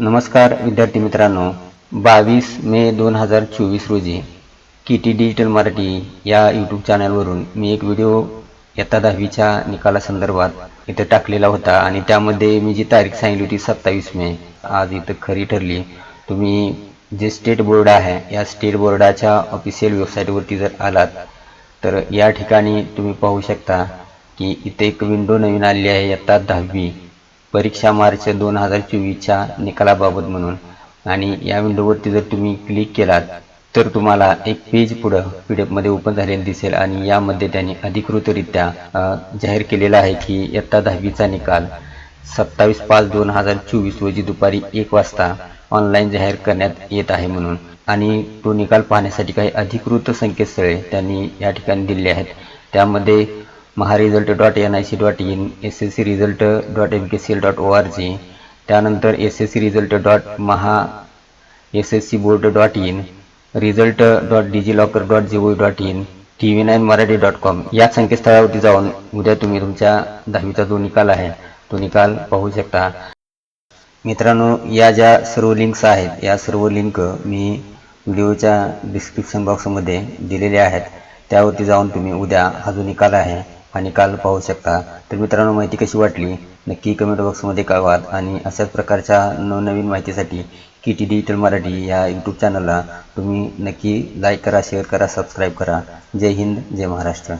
नमस्कार विद्यार्थी मित्रांनो. बावीस मे दोन हजार चोवीस रोजी की टी डिजिटल मराठी या यूट्यूब चॅनलवरून मी एक व्हिडिओ इयत्ता दहावीच्या निकालासंदर्भात इथं टाकलेला होता आणि त्यामध्ये मी जी तारीख सांगितली होती सत्तावीस मे आज इथं खरी ठरली. तुम्ही जे स्टेट बोर्ड आहे या स्टेट बोर्डाच्या ऑफिशियल वेबसाईटवरती जर आलात तर या ठिकाणी तुम्ही पाहू शकता की इथे एक विंडो नवीन आलेली आहे इयत्ता दहावी. परीक्षा मार्च दोन हजार चोवीसच्या निकालाबाबत म्हणून. आणि या विंडोवरती जर तुम्ही क्लिक केलात तर तुम्हाला एक पेज पुढं पी डी एफमध्ये ओपन झालेलं दिसेल आणि यामध्ये त्यांनी अधिकृतरित्या जाहीर केलेला आहे की इयत्ता दहावीचा निकाल सत्तावीस पाच दोन हजार चोवीस रोजी दुपारी एक वाजता ऑनलाईन जाहीर करण्यात येत आहे म्हणून. आणि तो निकाल पाहण्यासाठी काही अधिकृत संकेतस्थळे त्यांनी या ठिकाणी दिले आहेत. त्यामध्ये mahresult dot N I C dot in S S C result dot M K C L dot O R G त्यानंतर S S C result dot maha S S C board dot in result dot digi locker dot G O dot in T V nine Marathi dot com या संकेतस्थळावरती जाऊन उद्या तुम्ही तुमच्या दहावीचा जो निकाल आहे तो निकाल पाहू शकता. मित्रांनो या ज्या सर्व लिंक्स आहेत या सर्व लिंक मी व्हिडिओच्या डिस्क्रिप्शन बॉक्समध्ये दिलेल्या आहेत. त्यावरती जाऊन तुम्ही उद्या हा जो निकाल आहे आणि काल पाहू शकता. तर मित्रांनो माहिती कशी वाटली? नक्की कमेंट बॉक्समध्ये कळवात आणि अशाच प्रकारच्या नवनवीन माहितीसाठी की टी डिजिटल मराठी या यूट्यूब चॅनलला तुम्ही नक्की लाईक करा शेअर करा सबस्क्राईब करा. जय हिंद जय महाराष्ट्र.